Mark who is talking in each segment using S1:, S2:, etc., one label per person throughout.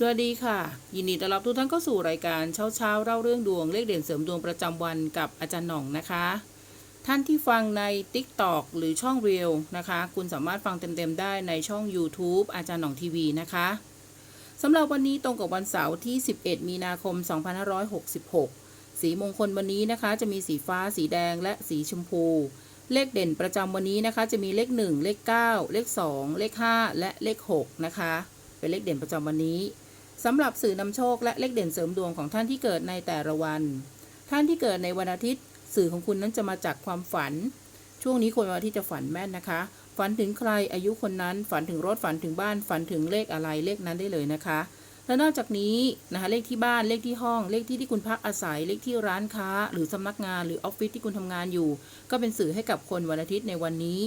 S1: สวัสดีค่ะ ยินดีต้อนรับทุกท่านเข้าสู่รายการเช้าเช้าเล่าเรื่องดวงเลขเด่นเสริมดวงประจำวันกับอาจารย์หน่องนะคะ ท่านที่ฟังใน TikTok หรือช่อง r e e l นะคะ คุณสามารถฟังเต็มๆได้ในช่อง YouTube อาจารย์หน่องทีวีนะคะสำหรับวันนี้ตรงกับวันเสาร์ที่ 11 มีนาคม 2566 สีมงคลวันนี้นะคะ จะมีสีฟ้า สีแดงและสีชมพู เลขเด่นประจำวันนี้นะคะ จะมีเลข 1 เลข 9 เลข 2 เลข 5 และเลข 6 นะคะ เป็นเลขเด่นประจำวันนี้ สำหรับสื่อนำโชคและเลขเด่นเสริมดวงของท่านที่เกิดในแต่ละวัน ท่านที่เกิดในวันอาทิตย์ สื่อของคุณนั้นจะมาจากความฝัน ช่วงนี้คนวันอาทิตย์จะฝันแม่นนะคะ ฝันถึงใครอายุคนนั้น ฝันถึงรถฝันถึงบ้าน ฝันถึงเลขอะไรเลขนั้นได้เลยนะคะ และนอกจากนี้นะคะเลขที่บ้านเลขที่ห้องเลขที่ที่คุณพักอาศัยเลขที่ร้านค้า หรือสำนักงานหรือออฟฟิศที่คุณทำงานอยู่ ก็เป็นสื่อให้กับคนวันอาทิตย์ในวันนี้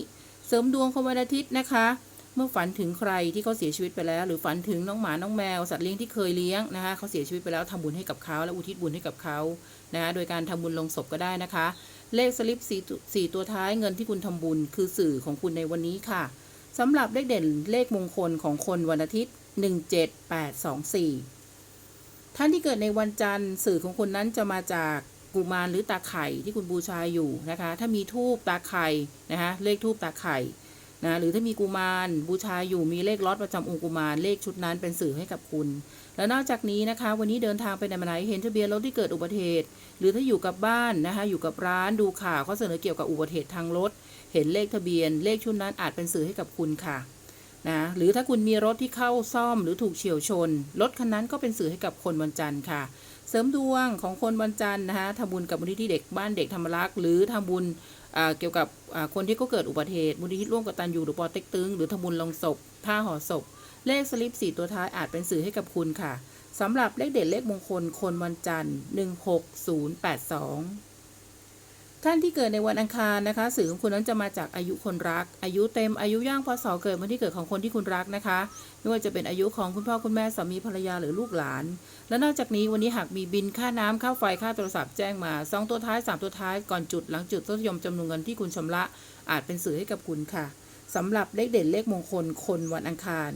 S1: เสริมดวงคนวันอาทิตย์นะคะ เมื่อฝันถึงใครที่เขาเสียชีวิตไปแล้ว หรือฝันถึงน้องหมาน้องแมว สัตว์เลี้ยงที่เคยเลี้ยงนะคะเขาเสียชีวิตไปแล้วทำบุญให้กับเขาและอุทิศบุญให้กับเขานะคะโดยการทำบุญลงศพก็ได้นะคะ เลขสลิปสี่ตัวสี่ตัวท้ายเงินที่คุณทำบุญคือสื่อของคุณในวันนี้ค่ะสำหรับเลขเด่นเลขมงคลของคนวันอาทิตย์ 17824 ท่านที่เกิดในวันจันทร์สื่อของคุณนั้นจะมาจากกุมารหรือตาไข่ที่คุณบูชาอยู่นะคะ ถ้ามีทูบตาไข่นะคะเลขทูบตาไข่ นะหรือถ้ามีกุมารบูชาอยู่มีเลขล็อตประจำองค์กุมารเลขชุดนั้นเป็นสื่อให้กับคุณ และนอกจากนี้นะคะ วันนี้เดินทางไปไหนมาไหนเห็นทะเบียนรถที่เกิดอุบัติเหตุ หรือถ้าอยู่กับบ้านนะคะอยู่กับร้านดูข่าวเขาเสนอเกี่ยวกับอุบัติเหตุทางรถ เห็นเลขทะเบียน เลขชุดนั้นอาจเป็นสื่อให้กับคุณค่ะนะหรือถ้าคุณมีรถที่เข้าซ่อมหรือถูกเฉียวชน รถคันนั้นก็เป็นสื่อให้กับคนวันจันทร์ค่ะ เสริมดวงของคนวันจันทร์นะคะทำบุญกับมูลนิธิเด็กบ้านเด็กธรรมรักษ์หรือทำบุญเกี่ยวกับคนที่เขาเกิดอุบัติเหตุมูลนิธิร่วมกับตันยูหรือปอเต็กตึงหรือทำบุญลงศพผ้าห่อศพ เลขสลิปสี่ตัวท้ายอาจเป็นสื่อให้กับคุณค่ะสำหรับเลขเด็ดเลขมงคลคนวันจันทร์ 16082 ท่านที่เกิดในวันอังคารนะคะ สื่อของคุณนั้นจะมาจากอายุคนรัก อายุเต็มอายุย่างพศเกิดวันที่เกิดของคนที่คุณรักนะคะ ไม่ว่าจะเป็นอายุของคุณพ่อคุณแม่สามีภรรยาหรือลูกหลาน และนอกจากนี้วันนี้หากมีบินค่าน้ำค่าไฟค่าโทรศัพท์แจ้งมาสองตัวท้ายสามตัวท้ายก่อนจุดหลังจุดทศยมจำนวนเงินที่คุณชำระ อาจเป็นสื่อให้กับคุณค่ะสำหรับเลขเด่นเลขมงคลคนวันอังคาร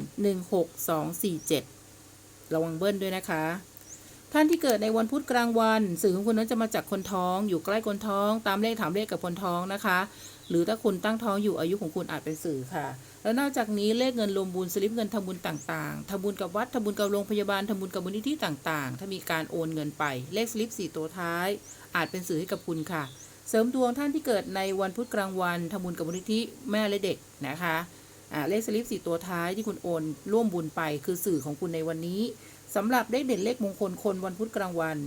S1: 16247 ระวังเบิ้ลด้วยนะคะ ท่านที่เกิดในวันพุธกลางวัน สื่อของคุณนั้นจะมาจากคนท้อง อยู่ใกล้คนท้อง ตามเลขถามเลขกับคนท้องนะคะ หรือถ้าคุณตั้งท้องอยู่อายุของคุณอาจเป็นสื่อค่ะ แล้วนอกจากนี้เลขเงินรวมบุญสลิปเงินทำบุญต่างๆทำบุญกับวัดทำบุญกับโรงพยาบาลทำบุญกับมูลนิธิต่างๆ ถ้ามีการโอนเงินไป เลขสลิปสี่ตัวท้าย อาจเป็นสื่อให้กับคุณค่ะ เสริมดวงท่านที่เกิดในวันพุธกลางวันทำบุญกับมูลนิธิแม่และเด็กนะคะเลขสลิปสี่ตัวท้ายที่คุณโอนร่วมบุญไปคือสื่อของคุณในวันนี้ สำหรับเลขเด่นเลขมงคลคนวันพุธกลางวัน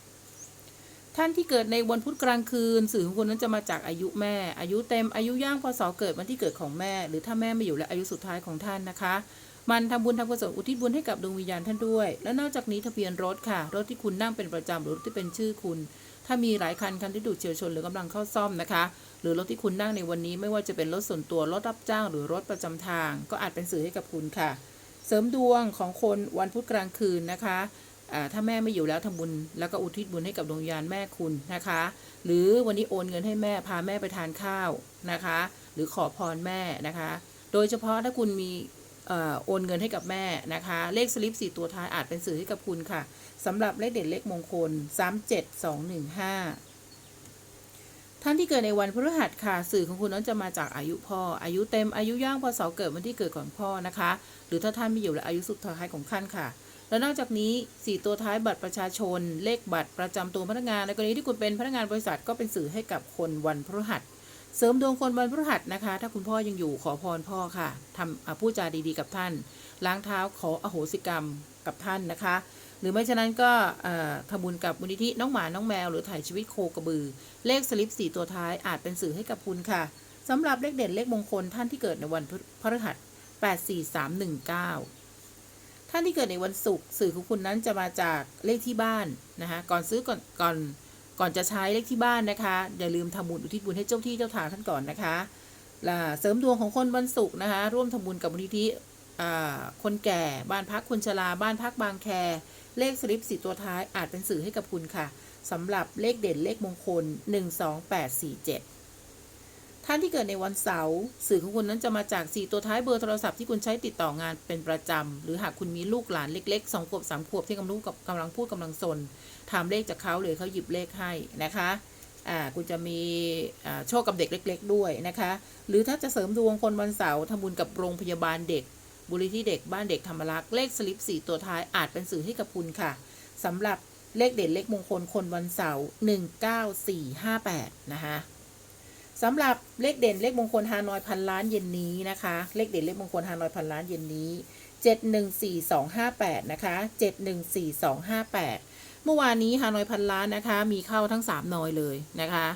S1: 52107 ท่านที่เกิดในวันพุธกลางคืน สื่อของคุณนั้นจะมาจากอายุแม่ อายุเต็มอายุย่างพศเกิดวันที่เกิดของแม่ หรือถ้าแม่ไม่อยู่และอายุสุดท้ายของท่านนะคะ มันทำบุญทำกุศลอุทิศบุญให้กับดวงวิญญาณท่านด้วย และนอกจากนี้ทะเบียนรถค่ะ รถที่คุณนั่งเป็นประจำหรือรถที่เป็นชื่อคุณ ถ้ามีหลายคันคันที่ถูกเฉียวชนหรือกำลังเข้าซ่อมนะคะหรือรถที่คุณนั่งในวันนี้ไม่ว่าจะเป็นรถส่วนตัวรถรับจ้าง หรือรถประจำทาง ก็อาจเป็นสื่อให้กับคุณค่ะ ริมดวงของคนวันพุธกลางคืนนะคะถ้าแม่ไม่อยู่แล้วทำบุญแล้วก็อุทิศบุญให้กับดวงวิญญาณแม่คุณนะคะ หรือวันนี้โอนเงินให้แม่พาแม่ไปทานข้าวนะคะ หรือขอพรแม่นะคะ โดยเฉพาะถ้าคุณมีอโอนเงินให้กับแม่นะคะ เลขสลิปสี่ตัวท้ายอาจเป็นสื่อให้กับคุณค่ะสำหรับเลขเด่นเลขมงคล 37215 ท่านที่เกิดในวันพฤหัสค่ะ สื่อของคุณนั้นจะมาจากอายุพ่อ อายุเต็มอายุย่างพศเกิดวันที่เกิดของพ่อนะคะ หรือถ้าท่านม่อยู่และอายุสุดท้ายของท่านค่ะ แล้วนอกจากนี้ 4 ตัวท้ายบัตรประชาชน เลขบัตรประจำตัวพนักงานในกรณีที่คุณเป็นพนักงานบริษัทก็เป็นสื่อให้กับคนวันพฤหัสเสริมดวงคนวันพฤหัสนะคะ ถ้าคุณพ่อยังอยู่ขอพรพ่อค่ะทำพูดจาดีๆกับท่าน ล้างเท้าขออโหสิกรรมกับท่านนะคะ หรือไม่ฉะนั้นก็ทำบุญกับมูลนิธิน้องหมาน้องแมวหรือถ่ายชีวิตโคกระบือ เลขสลิปสี่ตัวท้ายอาจเป็นสื่อให้กับคุณค่ะสำหรับเลขเด่นเลขมงคลท่านที่เกิดในวันพฤหัส84319 ท่านที่เกิดในวันศุกร์สื่อของคุณนั้นจะมาจากเลขที่บ้านนะคะก่อนซื้อก่อนก่อนก่อนจะใช้เลขที่บ้านนะคะอย่าลืมทำบุญอุทิศบุญให้เจ้าที่เจ้าทางท่านก่อนนะคะและเสริมดวงของคนวันศุกร์นะคะร่วมทำบุญกับมูลนิธิคนแก่บ้านพักคนชราบ้านพักบางแค เลขสลิปสี่ตัวท้ายอาจเป็นสื่อให้กับคุณค่ะสำหรับเลขเด่นเลขมงคล 12847 ท่านที่เกิดในวันเสาร์สื่อของคุณนั้นจะมาจาก 4 ตัวท้ายเบอร์โทรศัพท์ที่คุณใช้ติดต่องานเป็นประจำ หรือหากคุณมีลูกหลานเล็ก ๆ 2 ขวบ 3 ขวบที่กำลังกับกำลังพูดกำลังสนถามเลขจากเขาหรือเขาหยิบเลขให้นะคะอ่าคุณจะมีโชคกับเด็กเล็ก ๆ ด้วยนะคะ หรือถ้าจะเสริมดวงคนวันเสาร์ทำบุญกับโรงพยาบาลเด็ก บุรีที่เด็กบ้านเด็กธรรมรักษ์เลขสลิป4ตัวท้ายอาจเป็นสื่อให้กับคุณค่ะ สำหรับเลขเด่นเลขมงคลคนวันเสาร์19458 นะคะสำหรับเลขเด่นเลขมงคลฮานอยพันล้านเย็นนี้นะคะ เลขเด่นเลขมงคลฮานอยพันล้านเย็นนี้ 714258 นะคะ 714258 เมื่อวานนี้ฮานอยพันล้านนะคะ มีเข้าทั้ง 3นอยเลยนะคะ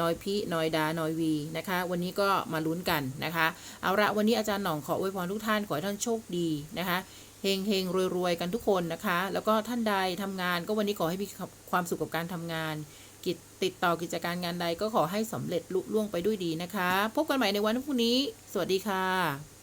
S1: นอยพินอยดานอยวีนะคะ วันนี้ก็มาลุ้นกันนะคะ เอาละวันนี้อาจารย์หน่องขออวยพรทุกท่านขอให้ท่านโชคดีนะคะเฮงเฮงรวยรวยๆกันทุกคนนะคะ แล้วก็ท่านใดทำงานก็วันนี้ขอให้มีความสุขกับการทำงาน กิจติดต่อกิจการงานใดก็ขอให้สำเร็จลุล่วงไปด้วยดีนะคะ พบกันใหม่ในวันพรุ่งนี้ สวัสดีค่ะ